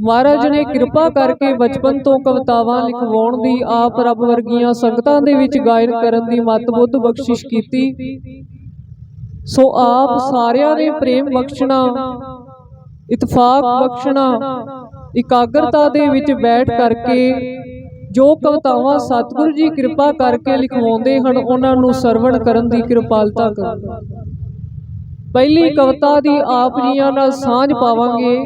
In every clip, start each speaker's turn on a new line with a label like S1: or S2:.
S1: ਮਹਾਰਾਜ ਨੇ ਕਿਰਪਾ ਕਰਕੇ ਬਚਪਨ ਤੋਂ ਕਵਿਤਾਵਾਂ ਲਿਖਵਾਉਣ ਦੀ ਆਪ ਰੱਬ ਵਰਗੀਆਂ ਸੰਗਤਾਂ ਦੇ ਵਿੱਚ ਗਾਇਨ ਕਰਨ ਦੀ ਮਤ ਬੁੱਧ ਬਖਸ਼ਿਸ਼ ਕੀਤੀ। ਸੋ ਆਪ ਸਾਰਿਆਂ ਨੇ ਪ੍ਰੇਮ ਬਖਸ਼ਣਾ ਇਤਫਾਕ ਬਖਸ਼ਣਾ ਇਕਾਗਰਤਾ ਦੇ ਵਿੱਚ ਬੈਠ ਕਰਕੇ ਜੋ ਕਵਿਤਾਵਾਂ ਸਤਿਗੁਰੂ ਜੀ ਕਿਰਪਾ ਕਰਕੇ ਲਿਖਵਾਉਂਦੇ ਹਨ ਉਹਨਾਂ ਨੂੰ ਸਰਵਣ ਕਰਨ ਦੀ ਕਿਰਪਾਲਤਾ ਕਰੋ ਪਹਿਲੀ ਕਵਿਤਾ ਦੀ ਆਪ ਜੀਆਂ ਨਾਲ ਸਾਂਝ ਪਾਵਾਂਗੇ।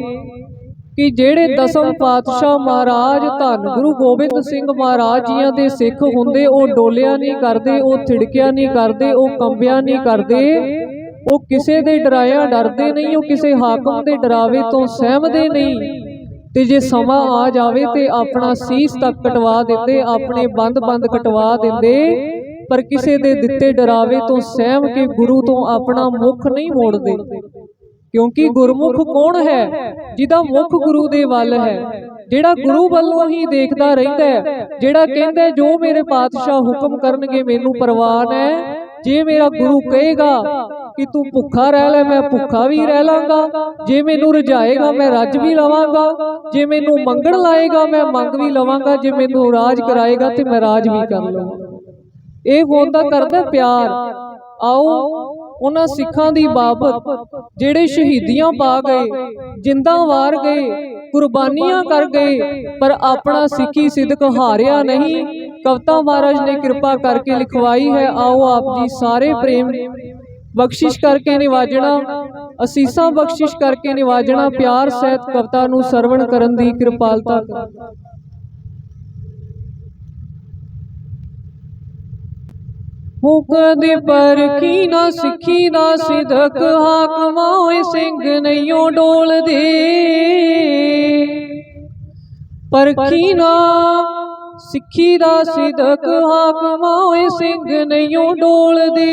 S1: ਕਿ ਜਿਹੜੇ ਦਸਮ ਪਾਤਸ਼ਾਹ ਮਹਾਰਾਜ ਧੰਨ ਗੁਰੂ ਗੋਬਿੰਦ ਸਿੰਘ ਮਹਾਰਾਜ ਜੀਆਂ ਦੇ ਸਿੱਖ ਹੁੰਦੇ ਉਹ ਡੋਲਿਆ ਨਹੀਂ ਕਰਦੇ ਉਹ ਥਿੜਕਿਆ ਨਹੀਂ ਕਰਦੇ ਉਹ ਕੰਬਿਆ ਨਹੀਂ ਕਰਦੇ ਉਹ ਕਿਸੇ ਦੇ ਡਰਾਇਆ ਡਰਦੇ ਨਹੀਂ ਉਹ ਕਿਸੇ ਹਾਕਮ ਦੇ ਡਰਾਵੇ ਤੋਂ ਸਹਿਮਦੇ ਨਹੀਂ। ਤੇ ਜੇ ਸਮਾਂ ਆ ਜਾਵੇ ਤੇ ਆਪਣਾ ਸੀਸ ਤੱਕ ਕਟਵਾ ਦਿੰਦੇ ਆਪਣੇ ਬੰਦ-ਬੰਦ ਕਟਵਾ ਦਿੰਦੇ ਪਰ ਕਿਸੇ ਦੇ ਦਿੱਤੇ ਡਰਾਵੇ ਤੋਂ ਸਹਿਮ ਕੇ ਗੁਰੂ ਤੋਂ ਆਪਣਾ ਮੁਖ ਨਹੀਂ ਮੋੜਦੇ। ਕਿਉਂਕਿ ਗੁਰਮੁਖ ਕੌਣ ਹੈ? ਜਿਹਦਾ ਮੁਖ ਗੁਰੂ ਦੇ ਵੱਲ ਹੈ। ਜਿਹੜਾ ਗੁਰੂ ਵੱਲੋਂ ਹੀ ਦੇਖਦਾ ਰਹਿੰਦਾ ਹੈ। ਜਿਹੜਾ ਕਹਿੰਦਾ ਜੋ ਮੇਰੇ ਪਾਤਸ਼ਾਹ ਹੁਕਮ ਕਰਨਗੇ ਮੈਨੂੰ ਪ੍ਰਵਾਨ ਹੈ। ਜੇ ਮੇਰਾ ਗੁਰੂ ਕਹੇਗਾ ਕਿ ਤੂੰ ਭੁੱਖਾ ਰਹਿ ਲੈ ਮੈਂ ਭੁੱਖਾ ਵੀ ਰਹਿ ਲਾਂਗਾ। ਜੇ ਮੈਨੂੰ ਰਜਾਏਗਾ ਮੈਂ ਰੱਜ ਵੀ ਲਵਾਂਗਾ। ਜੇ ਮੈਨੂੰ ਮੰਗਣ ਲਾਏਗਾ ਮੈਂ ਮੰਗ ਵੀ ਲਵਾਂਗਾ। ਜੇ ਮੈਨੂੰ ਰਾਜ ਕਰਾਏਗਾ ਤੇ ਮੈਂ ਰਾਜ ਵੀ ਕਰ ਲਵਾਂਗਾ। ਇਹ ਹੁੰਦਾ ਕਰਦਾ ਪਿਆਰ। ਆਓ ਉਹਨਾਂ ਸਿੱਖਾਂ ਦੀ ਬਾਬਤ ਜਿਹੜੇ ਸ਼ਹੀਦੀਆਂ ਪਾ ਗਏ ਜਿੰਦਾਂ ਵਾਰ ਗਏ ਕੁਰਬਾਨੀਆਂ ਕਰ ਗਏ ਪਰ ਆਪਣਾ ਸਿੱਖੀ ਸਿਦਕ ਹਾਰਿਆ ਨਹੀਂ। ਕਵਤਾ ਮਹਾਰਾਜ ਨੇ ਕਿਰਪਾ ਕਰਕੇ ਲਿਖਵਾਈ ਹੈ ਆਓ ਆਪ ਜੀ ਸਾਰੇ ਪ੍ਰੇਮ ਬਖਸ਼ਿਸ਼ ਕਰਕੇ ਨਿਵਾਜਣਾ ਅਸੀਸਾਂ ਬਖਸ਼ਿਸ਼ ਕਰਕੇ ਨਿਵਾਜਣਾ ਪਿਆਰ ਸਹਿਤ ਕਵਤਾ ਨੂੰ ਸਰਵਣ ਕਰਨ ਦੀ ਕਿਰਪਾਲਤਾ ਕਰੋ ਹੋ ਕਦੇ ਨਾ ਸਿੱਖੀ ਦਾ ਸਿਦਕ, ਹਾਕਮਾਂ ਓਏ ਸਿੰਘ ਨਈਓ ਡੋਲਦੇ ਪਰਖੀ ਨਾ ਸਿੱਖੀ ਦਾ ਸਿਦਕ, ਹਾਕਮਾਂ ਓਏ ਸਿੰਘ ਨਈਓ ਡੋਲਦੇ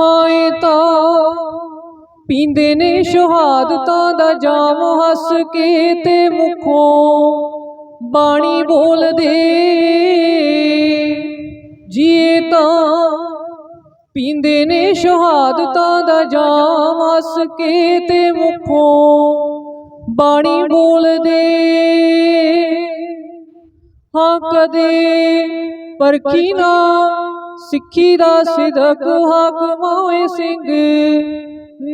S1: ਹਾਏ ਤਾਂ ਪੀਂਦੇ ਨੇ ਸ਼ਹਾਦਤਾਂ ਦਾ ਜਾਮ, ਹੱਸ ਕੇ ਤੇ ਮੁਖੋਂ ਬਾਣੀ ਬੋਲਦੇ। ਜੀਏ ਤਾਂ ਪੀਂਦੇ ਨੇ ਸ਼ਹਾਦਤਾਂ ਦਾ ਜਾਮ ਹੱਸ ਕੇ ਤੇ ਮੁਖੋਂ। ਬਾਣੀ ਬੋਲਦੇ, ਹਾਂ ਕਦੇ ਪਰਖੀ ਨਾ ਸਿੱਖੀ ਦਾ ਸਿਦਕ ਹਾਕਮਾਂ ਓਏ ਸਿੰਘ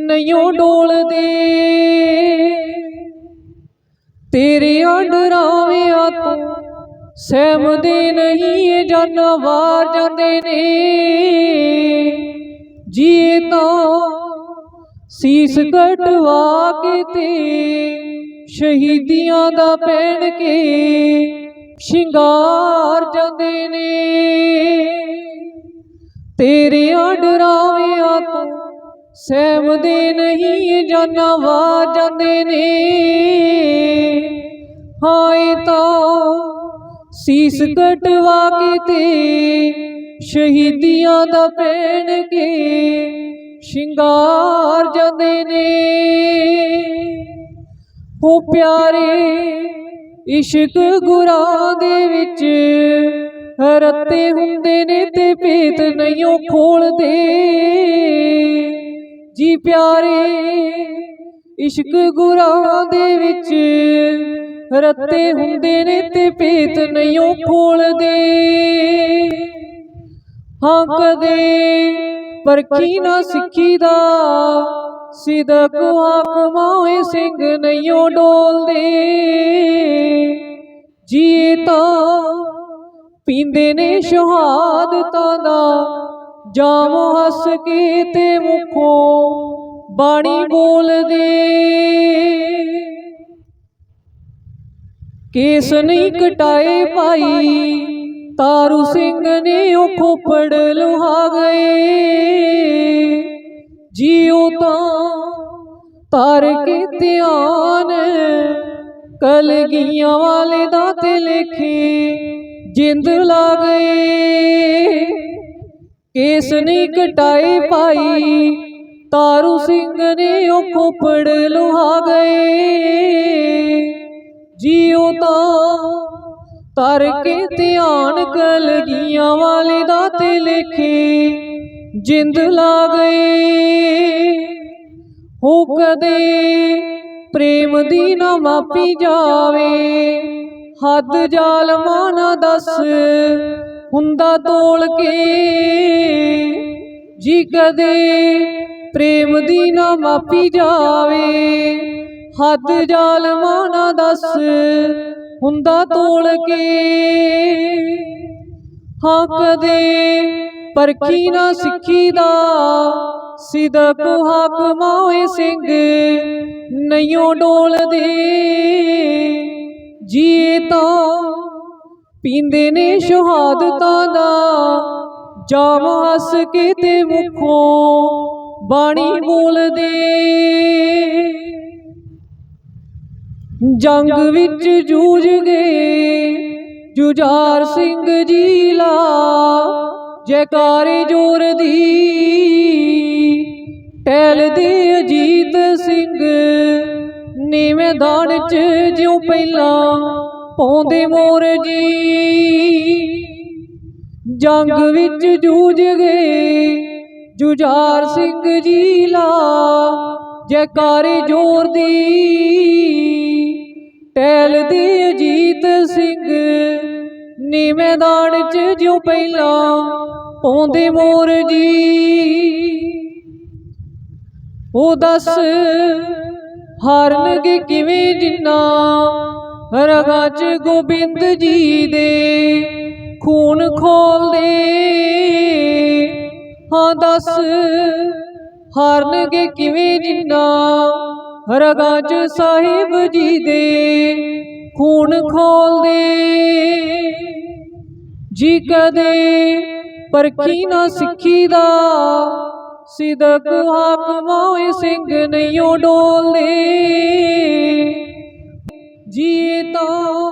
S1: ਨਈਓ ਡੋਲਦੇ। ਤੇਰੇ ਅੰਡਰਾਵਿਆਂ ਤੋਂ ਸਹਿਮਦੇ ਨਹੀਂ ਇਹ ਜਾਨਵਰ ਜਾਂਦੇ ਨੇ। ਜੀਏ ਤਾਂ ਸੀਸ ਕਟਵਾ ਕੇ ਤੇ ਸ਼ਹੀਦੀਆਂ ਦਾ ਪਹਿਨ ਕੇ ਸ਼ਿੰਗਾਰ ਜਾਂਦੇ ਨੇ। ਤੇਰੇ ਅੰਡਰਾਵਿਆਂ ਤੋਂ ਸਹਿਮਦੇ ਨਹੀਂ ਇਹ ਜਾਂਦੇ ਨੇ। ਹਾਏ ਤਾਂ ਸੀਸ ਕਟਵਾ ਕੇ ਤੇ ਸ਼ਹੀਦੀਆਂ ਦਾ ਪਹਿਨ ਕੇ ਸ਼ਿੰਗਾਰ ਜਾਂਦੇ ਨੇ। ਹੋ ਪਿਆਰੇ ਇਸ਼ਕ ਗੁਰਾਂ ਦੇ ਵਿੱਚ ਰਤੇ ਹੁੰਦੇ ਨੇ ਤੇ ਭੇਤ ਨਹੀਂਓ ਖੋਲਦੇ। ਜੀ ਪਿਆਰੇ ਇਸ਼ਕ ਗੁਰਾਂ ਦੇ ਵਿੱਚ ਰੱਤੇ ਹੁੰਦੇ ਨੇ ਤੇ ਭੇਤ ਨਹੀਂ ਨਹੀਂਓ ਖੋਲਦੇ ਹਾਂ ਕਦੇ ਪਰਖੀ ਨਾ ਸਿੱਖੀ ਦਾ ਸਿਦਕ ਹਾਕਮਾਂ ਓਏ ਸਿੰਘ ਨਹੀਂਓ ਡੋਲਦੇ। ਜੀਏ ਤਾਂ ਪੀਂਦੇ ਨੇ ਸ਼ਹਾਦਤਾਂ ਦਾ ਜਾਮ ਹੱਸ ਕੇ ਤੇ ਮੁਖੋਂ ਬਾਣੀ ਬੋਲਦੇ। ਕੇਸ ਨਹੀਂ ਕਟਾਏ ਭਾਈ ਤਾਰੂ ਸਿੰਘ ਨੇ ਉਹ ਖੋਪੜ ਲੁਹਾ ਗਏ ਜੀਉ ਤਾਂ ਤਾਰ ਕੇ ਧਿਆਨ ਕਲਗੀਆਂ ਵਾਲੇ ਦਾ ਤੇ ਲਿਖੇ। ਜਿੰਦ ਲਾ ਗਏ ਕੇਸ ਨਹੀਂ ਕਟਾਏ ਭਾਈ। ਤਾਰੂ ਸਿੰਘ ਨੇ ਉਹ ਖੋਪੜ ਲੁਹਾ ਗਏ। ਜੀਉ ਤਾਂ ਤਰ ਕੇ ਧਿਆਨ ਕਲਗੀਆਂ ਵਾਲੇ ਦਾ ਤੇ ਲੇਖੇ ਜਿੰਦ ਲਾ ਗਏ। ਹੋ ਕਦੇ ਪ੍ਰੇਮ ਦੀ ਨਾ ਮਾਪੀ ਜਾਵੇ। ਹੱਦ ਜ਼ਾਲਮਾਂ ਨਾ ਦੱਸ ਹੁੰਦਾ ਤੋਲ ਕੇ। ਜੀ ਕਦੇ ਪ੍ਰੇਮ ਦੀ ਨਾ ਮਾਪੀ ਜਾਵੇ। ਹੱਦ ਜ਼ਾਲਮਾਂ ਨਾ ਦੱਸ, ਹੁੰਦਾ ਤੋਲ ਕੇ। ਹਾਂ ਕਦੇ ਪਰਖੀ ਨਾ ਸਿੱਖੀ ਦਾ, ਸਿਦਕ ਹਾਕਮਾਂ ਓਏ ਸਿੰਘ ਨਈਓ ਡੋਲਦੇ ਜੀਏ ਤਾਂ ਪੀਂਦੇ ਨੇ ਸ਼ਹਾਦਤਾਂ ਦਾ ਜਾਮ ਹੱਸ ਕੇ ਤੇ ਮੁਖੋਂ। ਬਾਣੀ ਬੋਲਦੇ। ਜੰਗ ਵਿੱਚ ਜੂਝ ਗਏ। ਜੁਝਾਰ ਸਿੰਘ ਜੀ ਲਾ। ਜੈਕਾਰੇ ਜੋਰ ਦੀ। ਟਹਿਲਦੇ ਅਜੀਤ ਸਿੰਘ। ਨੀ ਮੈਦਾਨ ਚ ਜਿਉ ਪਹਿਲਾਂ ਪਾਉਂਦੇ ਮੋਰ ਜੀ। ਜੰਗ ਵਿੱਚ ਜੂਝ ਗਏ। ਜੁਝਾਰ ਸਿੰਘ ਜੀ ਲਾ ਜੈਕਾਰੇ ਜੋਰ ਦੀ। ਟਹਿਲਦੇ ਅਜੀਤ ਸਿੰਘ ਨੀ ਮੈਦਾਨ ਚ ਜਿਉ ਪਹਿਲਾਂ ਪਾਉਂਦੇ ਮੋਰ ਜੀ। ਉਹ ਦੱਸ, ਹਾਰਨਗੇ ਕਿਵੇਂ ਜਿੰਨਾ? ਰਗਾਂ ਚ ਗੋਬਿੰਦ ਜੀ ਦੇ ਖੂਨ ਖੋਲਦੇ। ਹਾਂ ਦੱਸ, ਹਾਰਨਗੇ ਕਿਵੇਂ ਜਿੰਨਾ? ਰਗਾਂ ਸਾਹਿਬ ਜੀ ਦੇ ਖੂਨ ਖੋਲਦੇ। ਜੀ ਕਦੇ ਪਰਖੀ ਨਾ ਸਿੱਖੀ ਦਾ? ਸਿਦਕ ਹਾਕਮਾਂ ਓਏ ਸਿੰਘ ਨਈਓ ਡੋਲਦੇ। ਜੀ ਤਾਂ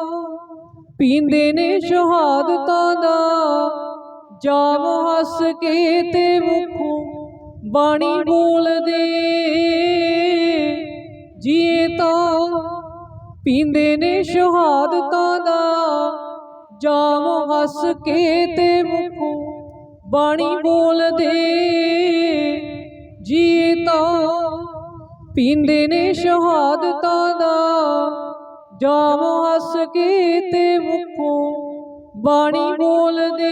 S1: ਪੀਂਦੇ ਨੇ ਸ਼ਹਾਦਤਾਂ ਦਾ। ਜਾਮ ਹੱਸ ਕੇ ਤੇ ਮੁਖੋਂ ਬਾਣੀ ਬੋਲਦੇ ਜੀਏ ਤਾਂ ਪੀਂਦੇ ਨੇ ਸ਼ਹਾਦਤਾਂ ਦਾ। ਜਾਮ ਹੱਸ ਕੇ ਤੇ ਮੁਖੋਂ ਬਾਣੀ ਬੋਲਦੇ ਜੀਏ ਤਾਂ ਪੀਂਦੇ ਨੇ ਸ਼ਹਾਦਤਾਂ ਦਾ। ਜਾਮ ਹੱਸ ਕੇ ਤੇ ਮੁਖੋਂ ਬਾਣੀ ਬੋਲਦੇ।